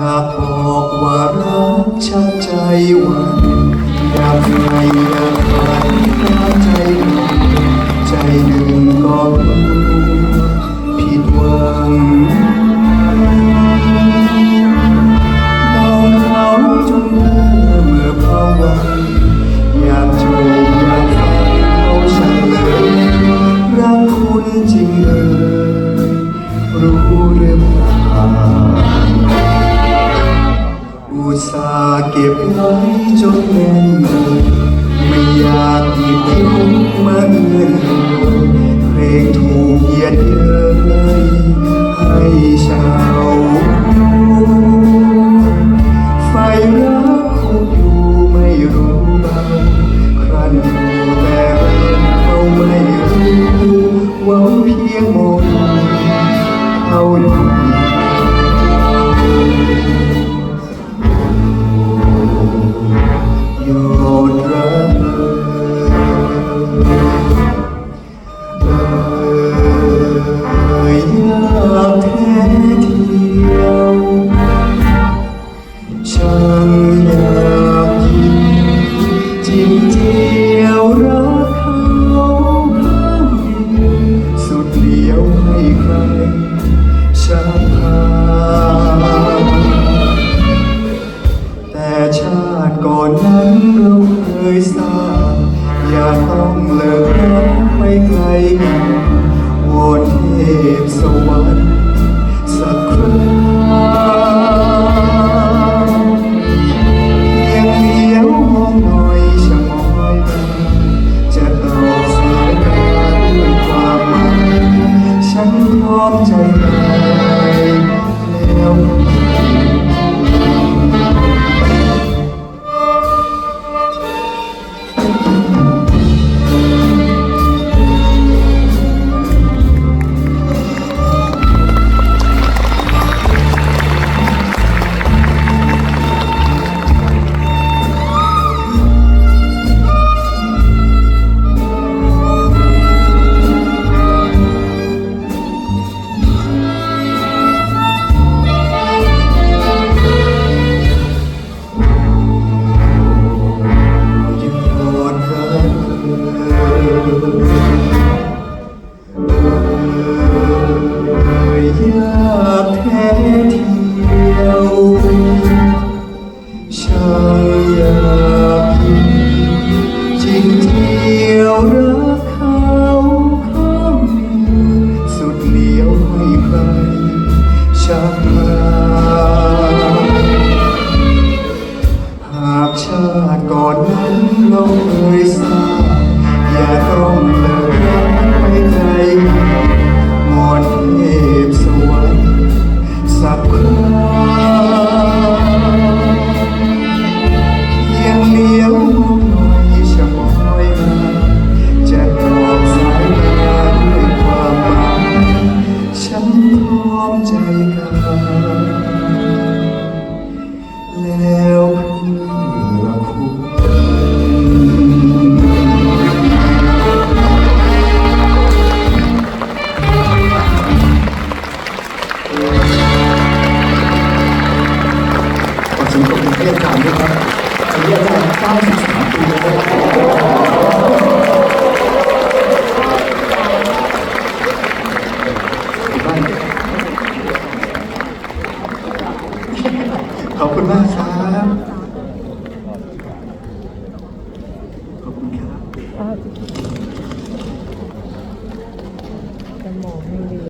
อยากบอกว่ารักชัดใจหวันอยากให้อยากฝันรักใจหนึ่งใจหนึ่งก็รู้ผิดหวังมองเขาจนเพ้อเมื่อภาวันอยากจูบอยากฟังเขาเฉลยรักคุณจริง สาเก็บไว้จนแน่นเลยไม่อยากหยิบยกมาเอื้อน ยสร้างอย่าต้องเลิกรักไปไกลกันวอนเทพสวรรค์สักครั้งเพียงเลี้ยวมองหน่อยชะมอยมันจะตอบสายตาด้วยความหมายฉันพร้อมใจตายแล้ว แล้วเพื่อคุณขอเชิญขอบคุณเรียกการด้วยครับเรียกกา93ปีแล้วขอบคุณมากครับ 啊